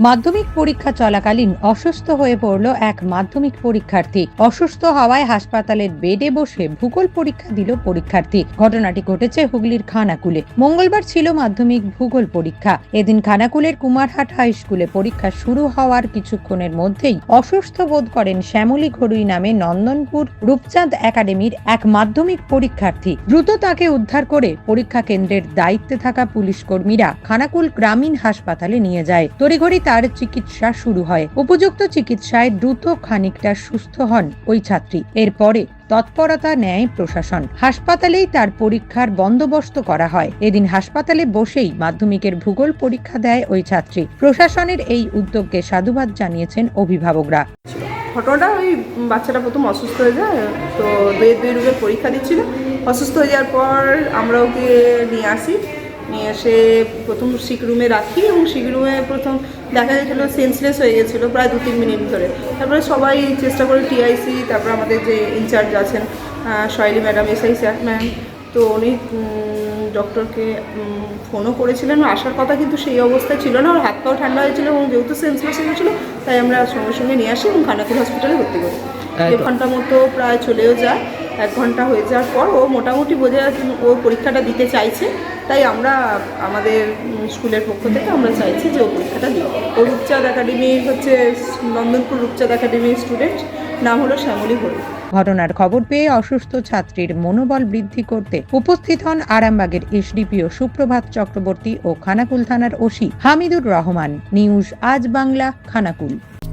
মাধ্যমিক পরীক্ষা চলাকালীন অসুস্থ হয়ে পড়ল এক মাধ্যমিক পরীক্ষার্থী। অসুস্থ হওয়ায় হাসপাতালের বেডে বসে ভূগোল পরীক্ষা দিল পরীক্ষার্থী। ঘটনাটি ঘটেছে হুগলির খানাকুলে। মঙ্গলবার ছিল মাধ্যমিক ভূগোল পরীক্ষা। এদিন খানাকুলের কুমারহাট হাই স্কুলে পরীক্ষা শুরু হওয়ার কিছুক্ষণের মধ্যেই অসুস্থ বোধ করেন শ্যামলী ঘড়ুই নামে নন্দনপুর রূপচাঁদ একাডেমির এক মাধ্যমিক পরীক্ষার্থী। দ্রুত তাকে উদ্ধার করে পরীক্ষা কেন্দ্রের দায়িত্বে থাকা পুলিশ কর্মীরা খানাকুল গ্রামীণ হাসপাতালে নিয়ে যায়। তড়িঘড়ি তার চিকিৎসা শুরু হয়। উপযুক্ত চিকিৎসায় দ্রুত খানিকটা সুস্থ হন ওই ছাত্রী। এরপরে তৎপরতা নেয় প্রশাসন। হাসপাতালেই তার পরীক্ষার বন্দোবস্ত করা হয়। এদিন হাসপাতালে বসেই মাধ্যমিকের ভূগোল পরীক্ষা দেয় ওই ছাত্রী। প্রশাসনের এই উদ্যোগকে সাধুবাদ জানিয়েছেন অভিভাবকরা। ঘটনাটা ওই বাচ্চাটা প্রথম অসুস্থ হয়ে যায়, তো দুই দুই পরীক্ষা দিচ্ছিল। অসুস্থ হয়ে যাওয়ার পর আমরা ওকে নিয়ে আসি। নিয়ে এসে প্রথম সিক রুমে রাখি এবং সিক রুমে প্রথম দেখা গেছিল সেন্সলেস হয়ে গেছিল প্রায় দু তিন মিনিট ধরে। তারপরে সবাই চেষ্টা করে টিআইসি তারপর আমাদের যে ইনচার্জ আছেন শৈলী ম্যাডাম এসআই স্যার ম্যাম তো উনি ডক্টরকে ফোনও করেছিলেন। আসার কথা কিন্তু সেই অবস্থায় ছিল না। ওর হাত পাও ঠান্ডা হয়েছিল এবং যেহেতু সেন্সলেস হয়ে গেছিল তাই আমরা সঙ্গে সঙ্গে নিয়ে আসি এবং খানাকুল হসপিটালে ভর্তি করি। এক ঘণ্টা মতো প্রায় চলেও যায়। এক ঘণ্টা হয়ে যাওয়ার পর ও মোটামুটি বোঝা যাচ্ছে ও পরীক্ষাটা দিতে চাইছে। তাই আমরা আমাদের স্কুলের পক্ষ থেকে আমরা চাইছি যে ও পরীক্ষাটা দিই ও রূপচাঁদ একাডেমি হচ্ছে নন্দনপুর রূপচাঁদ একাডেমির স্টুডেন্ট, নাম হলো শ্যামলী হরি। ঘটনার খবর পেয়ে অসুস্থ ছাত্রীর মনোবল বৃদ্ধি করতে উপস্থিত হন আরামবাগের এসডিপিও সুপ্রভাত চক্রবর্তী ও খানাকুল থানার ওসি হামিদুর রহমান। নিউজ আজ বাংলা, খানাকুল।